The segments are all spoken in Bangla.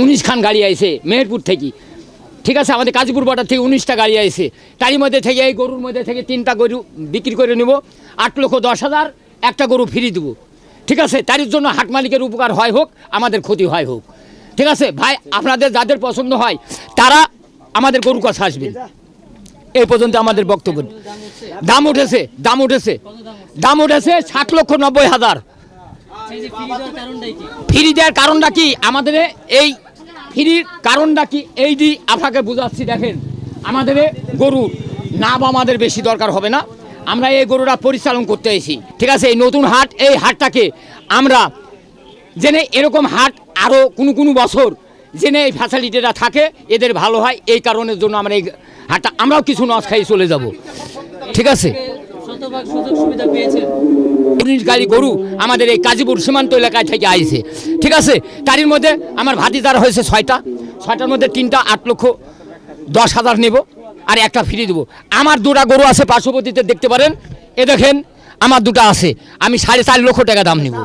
উনিশ খান গাড়ি আইছে মেহেরপুর থেকে। ঠিক আছে আমাদের কাজীপুর বর্ডার থেকে উনিশটা গাড়ি আইছে। তারই মধ্যে থেকে এই গরুর মধ্যে থেকে তিনটা গরু বিক্রি করে নেব। আট লক্ষ দশ হাজার একটা গরু ফিরিয়ে দেবো। ঠিক আছে তার জন্য হাট মালিকের উপকার হয় হোক আমাদের ক্ষতি হয় হোক। ঠিক আছে ভাই আপনাদের যাদের পছন্দ হয় তারা আমাদের গরুর কাছে আসবেন। এই পর্যন্ত আমাদের বক্তব্য। দাম উঠেছে দাম উঠেছে। দাম উঠেছে ষাট লক্ষ নব্বই হাজার। ফ্রি দেওয়ার কারণটা কি? আমাদের এই ফ্রির কারণটা কি? এই দি আপনাকে বুঝাচ্ছি, দেখেন, আমাদের গরু নাম আমাদের বেশি দরকার হবে না। আমরা এই গরুটা পরিচালন করতে এসেছি। ঠিক আছে, এই নতুন হাট, এই হাটটাকে আমরা জেনে এরকম হাট আরও কোনো কোনো বছর জেনে এই ফ্যাসিলিটিটা থাকে, এদের ভালো হয়, এই কারণের জন্য আমরা এই হাটটা, আমরাও কিছু নস খাই চলে যাব। ঠিক আছে? সুযোগ সুবিধা উনিশ গাড়ি, গরু আমাদের এই কাজীপুর সীমান্ত এলাকায় থেকে আইছে। ঠিক আছে? তারই মধ্যে আমার ভাতিদার হয়েছে ছয়টা। ছয়টার মধ্যে তিনটা, আট লক্ষ দশ হাজার নেব আর একটা ফ্রি দেবো। আমার দুটা গরু আছে, পার্শ্ববর্তীতে দেখতে পারেন। এ দেখেন, আমার দুটো আছে। আমি সাড়ে চার লক্ষ টাকা দাম নেব।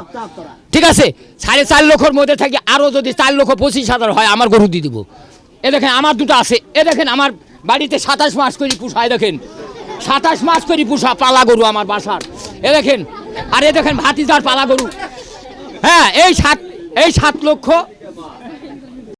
ঠিক আছে? সাড়ে চার লক্ষর মধ্যে থাকি আরও যদি চার লক্ষ পঁচিশ হাজার হয়, আমার গরু দিয়ে দেবো। এ দেখেন, আমার দুটো আছে। এ দেখেন, আমার বাড়িতে সাতাশ মাস করে পুষায় দেখেন। সাতাশ মাস করে পুষা পালা গরু আমার বাসার। এ দেখেন আর দেখেন ভাতিজার পালা গরু। হ্যাঁ এই সাত এই সাত লক্ষ